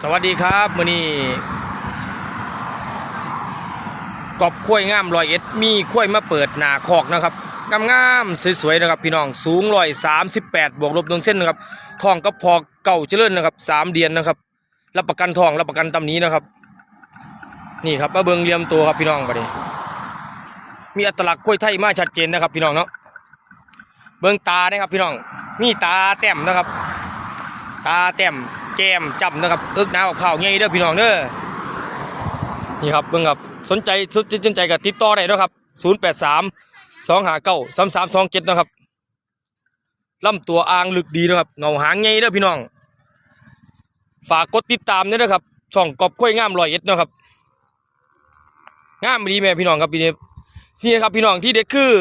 สวัสดีครับมือนี้กอบข้วยงามรอยเอ็ดมีข้วยมาเปิดหนาคอกนะครับงามๆสวยๆนะครับ พี่น้องสูงร้อยสามสิบแปดบวกลบหนึ่งเส้นนะครับทองก็พอเก่าเจริญนะครับสามเดือนนะครับรับประกันทองรับประกันตำนี้นะครับ นี่ครับมาเบิงเลี่ยมตัวครับพี่น้องบัดนี้มีอัตลักษณ์กล้วยไทยมาชัดเจนนะครับ พี่น้องเนาะเบิงตานะครับพี่น้องมีตาแต้มนะครับ ตาแต้ม แก้มจำนะครับเอิกน้ากับข้าวใหญ่เด้อพี่น้องเด้อนี่ครับเบิ่งครับสนใจสนสนใจกับติดต่อได้เด้อครับ083 259 3327นะครับลำตัวอ่างลึกดีนะครับเงาหางใหญ่เด้อพี่น้อง ฝากกดติดตามด้วยนะครับช่องกอบข้วยงามรอยเอ็ดนะครับงามดีแม่พี่น้องครับพี่นี่นี่นะครับพี่น้องที่เด็กคือ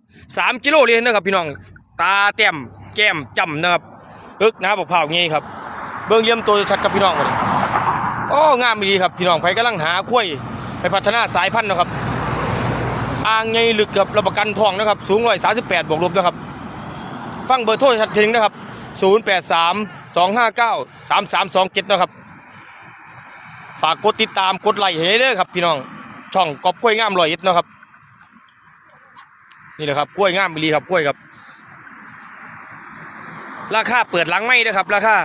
3กิโลเลยนะครับพี่น้องตาแต้มแก้มจำนะครับอิกนะบอกเผางี้ครับ เบิ่งเยี่ยมตัวชัดกับพี่น้องมาดิโอ้งามดีครับพี่น้องไผกำลังหาคุ้ยไปพัฒนาสายพันธุ์นะครับอ่างใหญ่ลึกครับรับประกันทองนะครับ สูงร้อยสาสิบแปดบวกลบนะครับ ฟังเบอร์โทรชัดทิ้งนะครับศูนย์แปดสามสองห้าเก้าสามสามสองเจ็ดนะครับ ฝากกดติดตามกดไลค์ให้ด้วยครับ พี่น้องช่องกอบกล้วยงามรอยเอ็ดนะครับ นี่แหละครับกล้วยงามดีครับกล้วยครับ ราคาเปิดหลังไม่ด้วยครับ ราคา